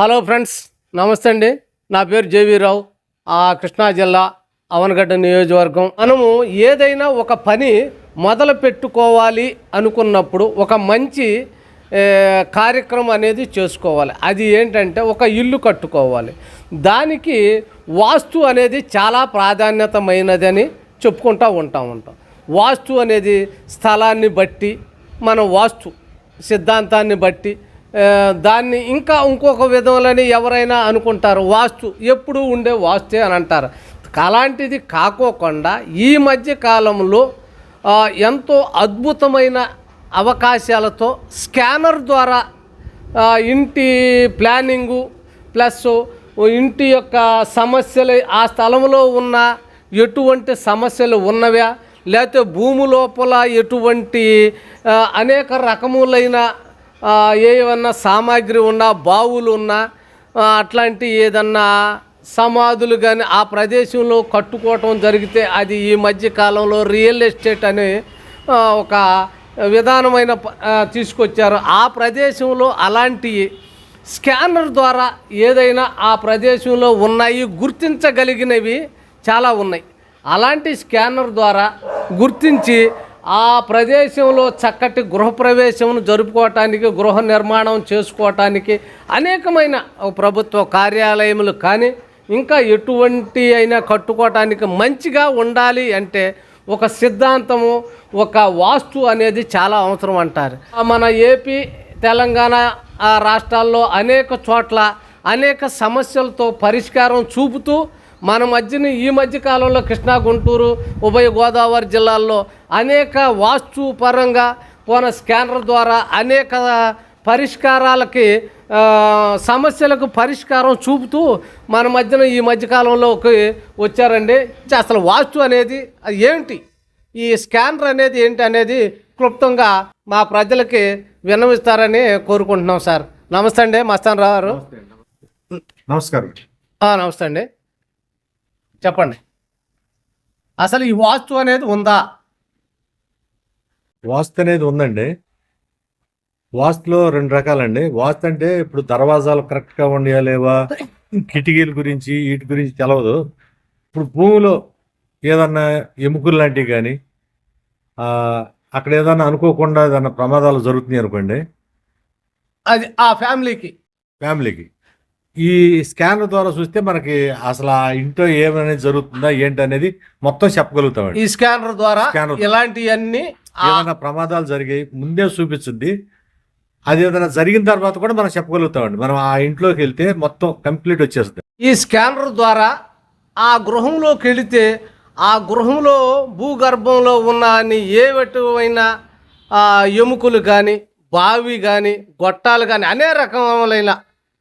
Hello friends నమస్తే అండి. నా పేరు జేవీరావు. ఆ కృష్ణా జిల్లా అవనగడ్డ నియోజకవర్గం. మనము ఏదైనా ఒక పని మొదలు పెట్టుకోవాలి అనుకున్నప్పుడు ఒక మంచి కార్యక్రమం అనేది చేసుకోవాలి. అది ఏంటంటే ఒక ఇల్లు కట్టుకోవాలి. దానికి వాస్తు అనేది చాలా ప్రాధాన్యతమైనదని చెప్పుకుంటూ ఉంటా ఉంటాం. వాస్తు అనేది స్థలాన్ని బట్టి మన వాస్తు సిద్ధాంతాన్ని బట్టి దాన్ని ఇంకా ఇంకొక విధంలోనే ఎవరైనా అనుకుంటారు? వాస్తు ఎప్పుడు ఉండే వాస్తే అని అంటారు. అలాంటిది కాకోకుండా ఈ మధ్య కాలంలో ఎంతో అద్భుతమైన అవకాశాలతో స్కానర్ ద్వారా ఇంటి ప్లానింగు ప్లస్ ఇంటి యొక్క సమస్యలు ఆ స్థలంలో ఉన్న ఎటువంటి సమస్యలు ఉన్నవా? లేకపోతే భూమి లోపల ఎటువంటి అనేక రకములైన ఏమన్నా సామాగ్రి ఉన్నా బావులు ఉన్నా అట్లాంటి ఏదన్నా సమాధులు కానీ ఆ ప్రదేశంలో కట్టుకోవటం జరిగితే అది ఈ మధ్య కాలంలో రియల్ ఎస్టేట్ అనే ఒక విధానమైన తీసుకొచ్చారు. ఆ ప్రదేశంలో అలాంటి స్కానర్ ద్వారా ఏదైనా ఆ ప్రదేశంలో ఉన్నాయి గుర్తించగలిగినవి చాలా ఉన్నాయి. అలాంటి స్కానర్ ద్వారా గుర్తించి ఆ ప్రదేశంలో చక్కటి గృహప్రవేశమును జరుపుకోవటానికి గృహ నిర్మాణం చేసుకోవటానికి అనేకమైన ప్రభుత్వ కార్యాలయములు కానీ ఇంకా ఎటువంటి అయినా కట్టుకోవటానికి మంచిగా ఉండాలి అంటే ఒక సిద్ధాంతము ఒక వాస్తు అనేది చాలా అవసరం అంటారు. మన ఏపీ తెలంగాణ ఆ రాష్ట్రాల్లో అనేక చోట్ల అనేక సమస్యలతో పరిష్కారం చూపుతూ మన మధ్యన ఈ మధ్య కాలంలో కృష్ణా గుంటూరు ఉభయ గోదావరి జిల్లాల్లో అనేక వాస్తు పరంగా పోన స్కానర్ ద్వారా అనేక పరిష్కారాలకి సమస్యలకు పరిష్కారం చూపుతూ మన మధ్యన ఈ మధ్యకాలంలోకి వచ్చారండి. అసలు వాస్తు అనేది అది ఏంటి? ఈ స్కానర్ అనేది ఏంటి అనేది క్లుప్తంగా మా ప్రజలకి విన్నవిస్తారని కోరుకుంటున్నాం సార్. నమస్తే అండి మస్తాన్ రావు గారు. నమస్కారం. నమస్తే అండి. చెప్పండి. అసలు ఈ వాస్తు అనేది ఉందా? వాస్తు అనేది ఉందండి. వాస్తులో రెండు రకాలండి. వాస్తు అంటే ఇప్పుడు దర్వాజాలు కరెక్ట్గా ఉండయా లేవా? కిటికీల గురించి వీటి గురించి తెలవదు. ఇప్పుడు భూమిలో ఏదన్నా ఎముకలు లాంటివి కానీ అక్కడ ఏదన్నా అనుకోకుండా ఏదన్నా ప్రమాదాలు జరుగుతున్నాయి అనుకోండి. అది ఆ ఫ్యామిలీకి. ఫ్యామిలీకి. ఈ స్కానర్ ద్వారా చూస్తే మనకి అసలు ఆ ఇంట్లో ఏమనేది జరుగుతుందా ఏంటి అనేది మొత్తం చెప్పగలుగుతామండి. ఈ స్కానర్ ద్వారా. ఇలాంటివన్నీ ఏదైనా ప్రమాదాలు జరిగాయి ముందే చూపించుద్ది అది ఏదైనా జరిగిన తర్వాత కూడా మనం చెప్పగలుగుతామండి. మనం ఆ ఇంట్లోకి వెళ్తే మొత్తం కంప్లీట్ వచ్చేస్తుంది. ఈ స్కానర్ ద్వారా ఆ గృహంలోకి వెళితే ఆ గృహంలో భూగర్భంలో ఉన్న అన్ని ఏ విధమైన ఆ, ఎముకలు కానీ బావి కానీ గొట్టాలు కానీ అనేక రకములైన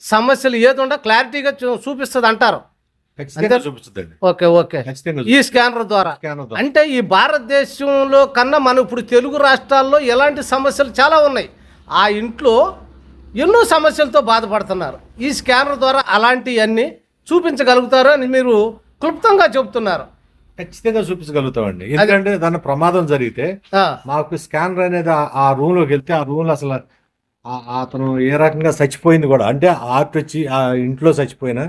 సమస్యలు ఏదుండో క్లారిటీగా చూ- చూపిస్తుంది అంటారు ఓకే ఓకే. ఈ స్కానర్ ద్వారా. అంటే ఈ భారతదేశంలో కన్నా మనం ఇప్పుడు తెలుగు రాష్ట్రాల్లో ఎలాంటి సమస్యలు చాలా ఉన్నాయి. ఆ ఇంట్లో ఎన్నో సమస్యలతో బాధపడుతున్నారు. ఈ స్కానర్ ద్వారా అలాంటివన్నీ చూపించగలుగుతారు అని మీరు క్లుప్తంగా చెబుతున్నారు. ఖచ్చితంగా చూపించగలుగుతామండి. ఎందుకంటే దాని ప్రమాదం జరిగితే మాకు స్కానర్ అనేది ఆ- రూమ్లోకి వెళ్తే ఆ రూమ్లో అసలు అతను ఏ రకంగా చచ్చిపోయింది కూడా అంటే ఆర్ట్ వచ్చి ఆ ఇంట్లో చచ్చిపోయినా.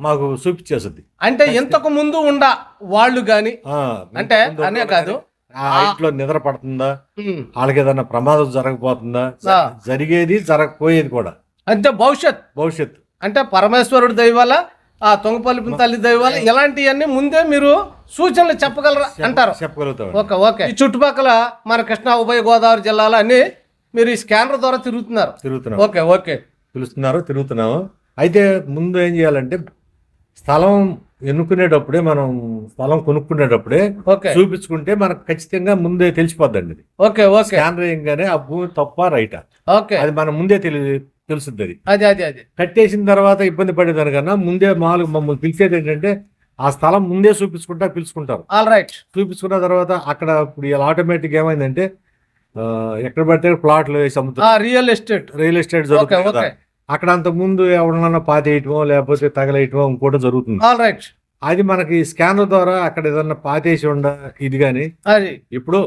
మాకు చూపించేస్తుంది. అంటే ఇంతకు ముందు ఉండ వాళ్ళు ఆ, అంటే అనే కాదు. ఆ ఇంట్లో నిద్ర పడుతుందా? వాళ్ళకి ఏదైనా ప్రమాదం జరగబోతుందా. జరిగేది జరగకపోయేది కూడా. అంటే భవిష్యత్. భవిష్యత్తు అంటే పరమేశ్వరుడు దయవల్ల ఆ తొంగపల్లి తల్లి దయవల్ల ఇలాంటివన్నీ ముందే మీరు సూచనలు చెప్పగలరా అంటారు? చెప్పగలుగుతాం ఓకే ఓకే. ఈ చుట్టుపక్కల మన కృష్ణా ఉభయ గోదావరి జిల్లాలో అన్ని మీరు ఈ స్కానర్ ద్వారా తిరుగుతున్నారు. తిరుగుతున్నాం. Okay okay. పిలుస్తున్నారు తిరుగుతున్నాము అయితే ముందు ఏం చేయాలంటే స్థలం ఎన్నుకునేటప్పుడే మనం స్థలం కొనుక్కునేటప్పుడే ఓకే. చూపించుకుంటే మనకు ఖచ్చితంగా ముందే తెలిసిపోద్దండి ఇది. Okay okay. స్కాన్ వేయంగానే ఆ భూమి తప్ప రైటా. ఓకే. అది మనం ముందే తెలి తెలుస్తుంది అది. అది అది అది. కట్టేసిన తర్వాత ఇబ్బంది పడేదానికన్నా ముందే మామూలుగా మమ్మల్ని పిలిచేది ఏంటంటే ఆ స్థలం ముందే చూపించుకుంటా పిలుచుకుంటారు. ఆల్ రైట్ చూపించుకున్న తర్వాత అక్కడ ఇప్పుడు ఇలా ఆటోమేటిక్ ఏమైందంటే ఎక్కడ పడితే ప్లాట్లు వేసి అమ్ముతారు. రియల్ ఎస్టేట్ రియల్ ఎస్టేట్ జరుగుతుంది అక్కడ అంత ముందు ఎవరన్నా పాతేయటమో లేకపోతే తగలేయటమో ఇంకోటి జరుగుతుంది. ఆల్ రైట్ అది మనకి స్కానర్ ద్వారా అక్కడ ఏదన్నా పాతేసి ఉండ ఇది కానీ అది. ఇప్పుడు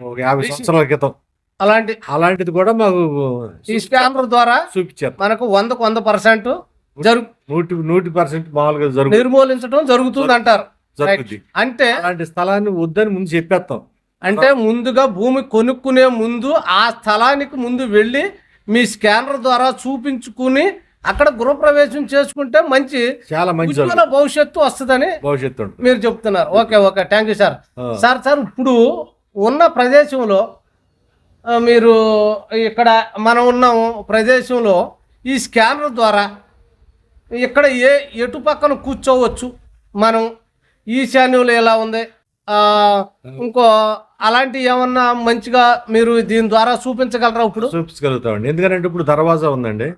ఒక యాభై సంవత్సరాల క్రితం అలాంటి అలాంటిది కూడా మాకు ఈ స్కానర్ ద్వారా చూపించారు. మనకు వందకు వంద పర్సెంట్ జరుగు నూటి నూటి పర్సెంట్ మామూలుగా జరుగు నిర్మూలించడం జరుగుతుంది అంటారు జరుగుద్ది. అంటే అలాంటి స్థలాన్ని వద్దని ముందు చెప్పేస్తాం. అంటే ముందుగా భూమి కొనుక్కునే ముందు ఆ స్థలానికి ముందు వెళ్ళి మీ స్కానర్ ద్వారా చూపించుకుని అక్కడ గృహప్రవేశం చేసుకుంటే మంచి చాలా మంచి భవిష్యత్తు వస్తుందని భవిష్యత్తు మీరు చెప్తున్నారు. Okay okay. Thank you sir. Sir sir ఇప్పుడు ఉన్న ప్రదేశంలో మీరు ఇక్కడ మనం ఉన్న ప్రదేశంలో ఈ స్కానర్ ద్వారా ఇక్కడ ఏ ఎటు పక్కన కూర్చోవచ్చు? మనం ఈశాన్యంలో ఎలా ఉంది? ఇంకో అలాంటి ఏమన్నా మంచిగా మీరు దీని ద్వారా చూపించగలరా ఇప్పుడు? చూపించగలుగుతామండి. ఎందుకంటే ఇప్పుడు దర్వాజా ఉందండి.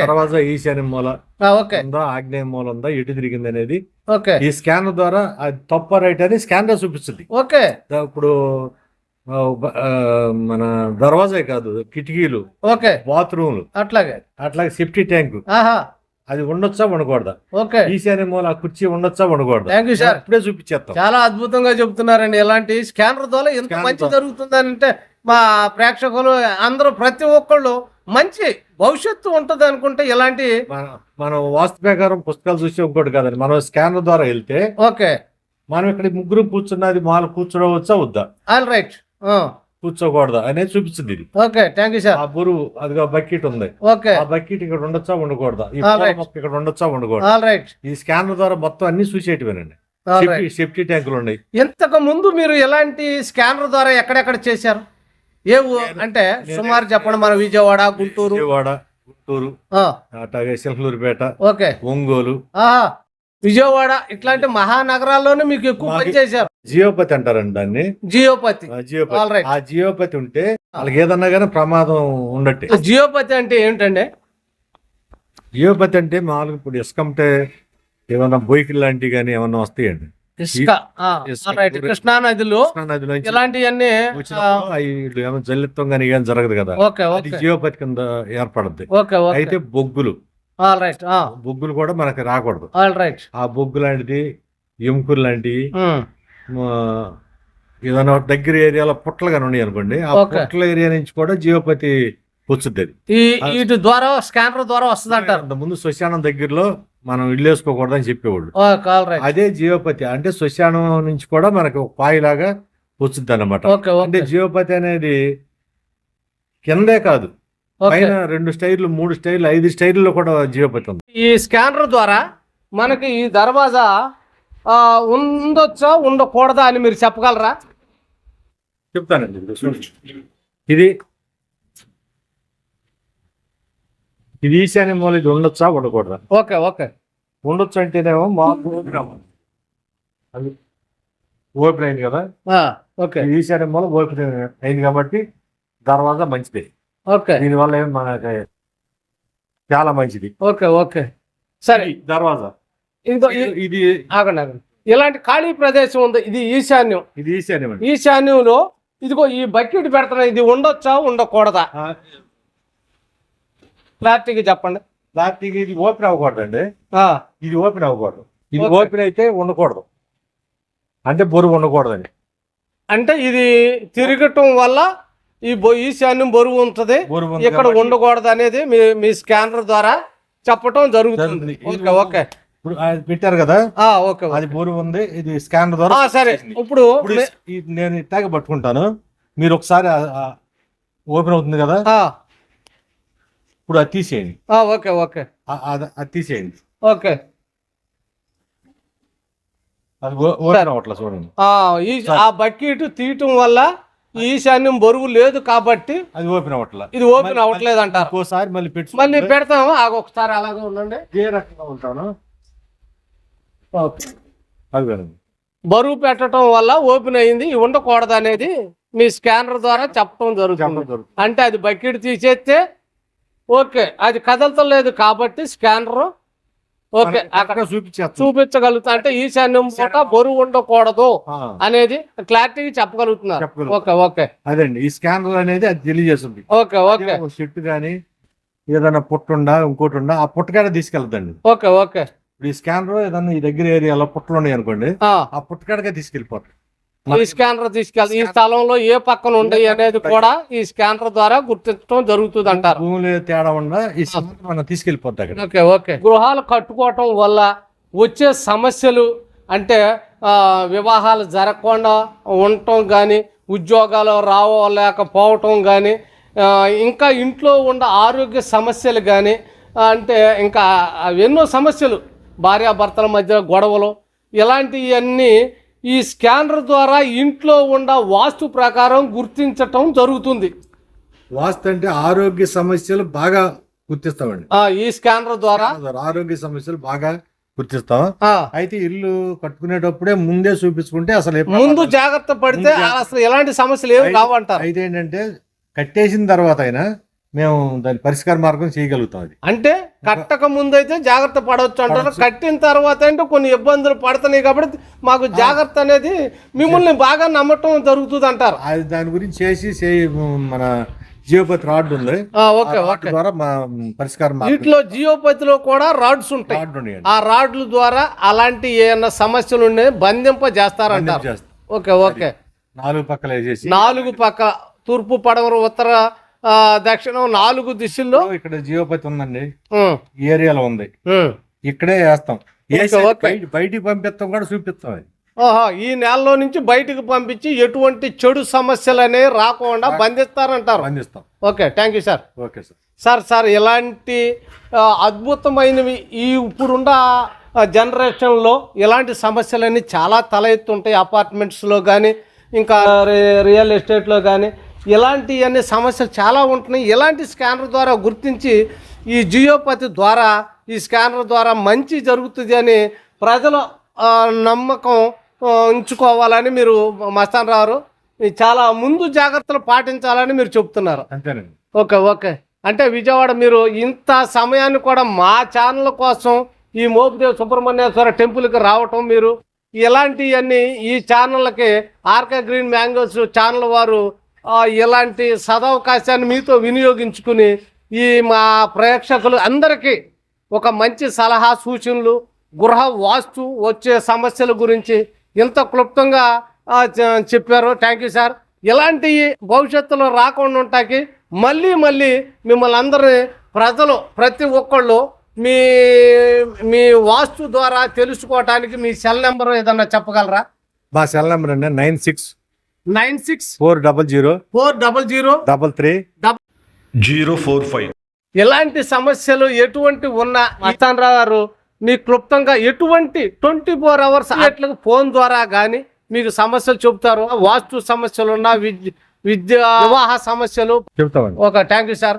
దర్వాజా ఈశాన్య మూల ఉందా ఆగ్నేయ మూల ఉందా ఎటు తిరిగింది అనేది ఓకే. ఈ స్కానర్ ద్వారా అది తప్ప రైట్ అని స్కానర్ చూపిస్తుంది. ఓకే. ఇప్పుడు మన దర్వాజా కాదు కిటికీలు ఓకే. బాత్రూమ్లు. అట్లాగే. అట్లాగే సేఫ్టీ ట్యాంక్. ఆహా. అది ఉండొచ్చా ఉండకూడదా? ఓకే. ఈశాన్య మూల కుర్చీ ఉండొచ్చా ఉండకూడదా? థ్యాంక్ యూ సార్ ఇప్పుడే చూపించేస్తాం చాలా అద్భుతంగా చెప్తున్నారండి. ఇలాంటి స్కానర్ ద్వారా ఎంత మంచి అంటే మా ప్రేక్షకులు అందరూ ప్రతి ఒక్కళ్ళు మంచి భవిష్యత్తు ఉంటుంది అనుకుంటే ఇలాంటి మన మనం వాస్తు ప్రకారం పుస్తకాలు చూసి ఇంకోటి కాదండి. మనం స్కానర్ ద్వారా వెళ్తే ఓకే. మనం ఇక్కడ ముగ్గురు కూర్చున్నది మాలు కూర్చోవచ్చా వద్దా? ఆల్ రైట్ కూర్చోకూడదా. అనేది చూపిస్తుంది ఇది. ఓకే థ్యాంక్ యూ సార్ ఆ బురువు అదిగా బకెట్ ఉంది. ఓకే. ఆ బకెట్ ఇక్కడ ఉండొచ్చా ఉండకూడదా. ఈ పూల right. మొక్క ఇక్కడ ఉండొచ్చా ఉండకూడదు. ఆల్ రైట్ ఈ స్కానర్ ద్వారా మొత్తం అన్ని చూసేటివేనండి. సేఫ్టీ ట్యాంకులు ఉన్నాయి. ఇంతకు ముందు మీరు ఎలాంటి స్కానర్ ద్వారా ఎక్కడెక్కడ చేశారు? ఏ అంటే సుమారు చెప్పండి మన విజయవాడ గుంటూరు. విజయవాడ గుంటూరు అట్లాగే ఓకే. ఒంగోలు విజయవాడ ఇట్లాంటి మహానగరాల్లోనే మీకు ఎక్కువ పని చేశారు జియోపతి అంటారండి దాన్ని. జియోపతి. ఆ జియోపతి. ఆ జియోపతి ఉంటే వాళ్ళకి ఏదన్నా కానీ ప్రమాదం ఉండట్టే. జియోపతి అంటే ఏంటండి? జియోపతి అంటే మామూలుగా ఇప్పుడు ఇసుకంటే ఏమన్నా బొయ్కిల్ లాంటివి కానీ ఏమన్నా వస్తాయండి. ఇసుక. ఇసుక. కృష్ణా నదిలో ఇలాంటివన్నీ జల్లిత్వం కానీ ఏం జరగదు కదా. జియోపతి కింద ఏర్పడుద్ది. అయితే బొగ్గులు. ఆల్ రైట్ బొగ్గులు కూడా మనకి రాకూడదు. ఆల్ రైట్ ఆ బొగ్గు లాంటిది ఎముకలు లాంటివి ఆ, ఏదైనా దగ్గర ఏరియాలో పుట్టలు కానీ ఉన్నాయి అనుకోండి ఆ. పుట్టల ఏరియా నుంచి కూడా జియోపతి వచ్చుద్ది వీటి ద్వారా స్కానర్ ద్వారా వస్తుంది అంటారు ముందు శ్మశానం దగ్గరలో మనం ఇల్లు వేసుకోకూడదు అని చెప్పేవాళ్ళు. అదే జియోపతి అంటే శ్మశానం నుంచి కూడా మనకి పాయిలాగా వచ్చుద్ది అనమాట అంటే ఓకే జియోపతి అనేది కిందే కాదు. పైన రెండు స్టైర్లు మూడు స్టైర్లు ఐదు స్టైర్లలో కూడా జియోపతి ఉంది ఈ స్కానర్ ద్వారా మనకి ఈ దర్వాజా ఉండొచ్చా ఉండకూడదా అని మీరు చెప్పగలరా? చెప్తానండి ఇది. ఇది ఈశాన్య మూల ఇది ఉండొచ్చా ఉండకూడదా? Okay okay. ఉండొచ్చు అంటేనేమో మాకు ఓపెన్ అవ్వాలి. అది ఓపెన్ అయింది కదా? ఓకే. ఈశాన్య మూల ఓపెన్ అయింది కాబట్టి దర్వాజా మంచిది. ఓకే. దీనివల్ల ఏం మనకి చాలా మంచిది. Okay okay. సరే. దర్వాజా. ఇదిగో ఈ- ఇది- ఇది ఆగండి ఆగండి. ఇలాంటి ఖాళీ ప్రదేశం ఉంది ఇది ఈశాన్యం. ఇది ఈశాన్యం అండి. ఈశాన్యంలో ఇదిగో ఈ బకెట్ పెడుతున్నా ఇది ఉండొచ్చా ఉండకూడదా? క్లారిటీగా చెప్పండి. ప్లాస్టిక్ ఇది ఓపెన్ అవ్వకూడదండి. ఇది ఓపెన్ అవ్వకూడదు. ఇది. ఓపెన్ అయితే ఉండకూడదు. అంటే బరువు ఉండకూడదని. అంటే ఇది తిరగటం వల్ల ఈ బొ- ఈశాన్యం బరువు ఉంటుంది. ఇక్కడ ఉండకూడదు అనేది మీ మీ స్కానర్ ద్వారా చెప్పటం జరుగుతుంది. Okay okay. ఇప్పుడు పెట్టారు కదా? ఓకే. అది బరువు ఉంది. ఇది స్కానర్ ద్వారా సరే. ఇప్పుడు నేను ఇట్టాగ పట్టుకుంటాను. మీరు ఒకసారి ఓపెన్ అవుతుంది కదా? ఇప్పుడు అది తీసేయండి. Okay okay. అది తీసేయండి. ఓకే. అది ఓపెన్ అవ్వట్లేదు చూడండి. ఆ, ఈ ఆ బకెట్ తీయటం వల్ల ఈశాన్యం బరువు లేదు కాబట్టి అది ఓపెన్ అవ్వట్లేదు ఇది ఓపెన్ అవ్వట్లేదు అంటారు. ఇంకోసారి మళ్ళీ పెట్టి మళ్ళీ పెడతాము. ఆగ ఒకసారి అలాగే ఉండండి. ఏ రకంగా ఉంటాను. అది బరువు పెట్టడం వల్ల ఓపెన్ అయింది. ఉండకూడదు అనేది మీ స్కానర్ ద్వారా చెప్పడం జరుగుతుంది. అంటే అది బకెట్ తీసేస్తే ఓకే. అది కదలతలేదు కాబట్టి స్కానర్ ఓకే. అక్కడ చూపించేస్తాను చూపించగలుగుతా. అంటే ఈశాన్యం పూట బరువు ఉండకూడదు అనేది క్లారిటీ చెప్పగలుగుతున్నారు. చెప్పగలుగుతాం. Okay okay. అదండి. ఈ స్కానర్ అనేది అది తెలియజేస్తుంది. Okay okay. చెట్టు కానీ ఏదైనా పుట్టుండా ఇంకోటి ఉండా ఆ పుట్టకాడ తీసుకెళ్తాండి ఓకే ఓకే. ఈ స్కానర్ ఏదన్నా ఈ దగ్గర ఏరియాలో పుట్టలు ఉన్నాయి అనుకోండి ఆ, ఆ పుట్టకాడగా తీసుకెళ్ళిపోతారు ఈ స్కానర్ తీసుకెళ్తారు ఈ స్థలంలో ఏ పక్కన ఉంటాయి అనేది కూడా ఈ స్కానర్ ద్వారా గుర్తించడం జరుగుతుంది అంటారు. భూములు తేడా ఉండ ఈ మనం ఓకే ఓకే. గృహాలు కట్టుకోవటం వల్ల వచ్చే సమస్యలు అంటే వివాహాలు జరగకుండా ఉండటం కానీ ఉద్యోగాలు రావలేకపోవటం కానీ ఇంకా ఇంట్లో ఉన్న ఆరోగ్య సమస్యలు కానీ అంటే ఇంకా ఎన్నో సమస్యలు భార్యాభర్తల మధ్య గొడవలు ఇలాంటివన్నీ ఈ స్కానర్ ద్వారా ఇంట్లో ఉన్న వాస్తు ప్రకారం గుర్తించటం జరుగుతుంది. వాస్తు అంటే ఆరోగ్య సమస్యలు బాగా గుర్తిస్తామండి. ఆ, ఈ స్కానర్ ద్వారా? ఆరోగ్య సమస్యలు బాగా గుర్తిస్తాం. ఆ, అయితే ఇల్లు కట్టుకునేటప్పుడే ముందే చూపించుకుంటే అసలు ఏ ముందు జాగ్రత్త పడితే అసలు ఎలాంటి సమస్యలు ఏమి రావంటారు? అయితే ఏంటంటే కట్టేసిన తర్వాత అయినా మేము దాని పరిష్కార మార్గం చేయగలుగుతాం అది. అంటే కట్టక ముందు అయితే జాగ్రత్త పడవచ్చు అంటారు కట్టిన తర్వాత అంటే కొన్ని ఇబ్బందులు పడుతున్నాయి కాబట్టి మాకు జాగ్రత్త అనేది మిమ్మల్ని బాగా నమ్మటం జరుగుతుంది అంటారు. అది దాని గురించి చేసి మన జియోపతి రాడ్ ఉంది. ఓకే ద్వారా పరిష్కార వీటిలో జియోపతిలో కూడా రాడ్స్ ఉంటాయి. ఆ రాడ్ల ద్వారా అలాంటి ఏమైనా సమస్యలు ఉండే బంధింప చేస్తారంటారు. చేస్తాం. Okay okay. నాలుగు పక్కల నాలుగు పక్క తూర్పు పడమర ఉత్తర దక్షిణం నాలుగు దిశల్లో. ఇక్కడ జియోపతి ఉందండి. ఈ ఏరియాలో ఉంది. ఇక్కడే వేస్తాం. బయటికి పంపిస్తాం కూడా చూపిస్తాం ఈ నెలలో నుంచి బయటకు పంపించి ఎటువంటి చెడు సమస్యలు అనేవి రాకుండా బంధిస్తారంటారు. అందిస్తాం okay thank you sir. Okay sir. Sir sir ఇలాంటి అద్భుతమైనవి ఈ ఇప్పుడున్న జనరేషన్లో ఇలాంటి సమస్యలన్నీ చాలా తల ఎత్తుంటాయి అపార్ట్మెంట్స్లో కానీ ఇంకా రియల్ ఎస్టేట్లో కానీ ఇలాంటివన్నీ సమస్యలు చాలా ఉంటున్నాయి. ఇలాంటి స్కానర్ ద్వారా గుర్తించి ఈ జియోపతి ద్వారా ఈ స్కానర్ ద్వారా మంచి జరుగుతుంది అని ప్రజల నమ్మకం ఉంచుకోవాలని మీరు మస్తాన్ రావు చాలా ముందు జాగ్రత్తలు పాటించాలని మీరు చెప్తున్నారు. అంతేనండి. Okay okay. అంటే విజయవాడ మీరు ఇంత సమయాన్ని కూడా మా ఛానల్ కోసం ఈ మోపిదేవ్ సుబ్రహ్మణ్యేశ్వర టెంపుల్కి రావటం మీరు ఇలాంటివన్నీ ఈ ఛానళ్ళకి ఆర్కే గ్రీన్ మ్యాంగోస్ ఛానల్ వారు ఇలాంటి సదవకాశాన్ని మీతో వినియోగించుకుని ఈ మా ప్రేక్షకులు అందరికీ ఒక మంచి సలహా సూచనలు గృహ వాస్తు వచ్చే సమస్యల గురించి ఇంత క్లుప్తంగా చెప్పారు. థ్యాంక్ యూ సార్ ఇలాంటివి భవిష్యత్తులో రాకుండా ఉంటాకి మళ్ళీ మళ్ళీ మిమ్మల్ని అందరినీ ప్రజలు ప్రతి ఒక్కళ్ళు మీ మీ వాస్తు ద్వారా తెలుసుకోవటానికి మీ సెల్ నెంబర్ ఏదన్నా చెప్పగలరా? మా సెల్ నెంబర్ అండి nine six nine six four double zero four double zero double three zero four five ఎలాంటి సమస్యలు ఎటువంటి ఉన్నా మస్తానరావు గారు మీ క్లుప్తంగా ఎటువంటి ట్వంటీ ఫోర్ అవర్స్ అట్లకు ఫోన్ ద్వారా కానీ మీకు సమస్యలు చెబుతారు వాస్తు సమస్యలు ఉన్నా విద్య విద్య వివాహ సమస్యలు. చెప్తామండి ఒక థ్యాంక్ యూ సార్.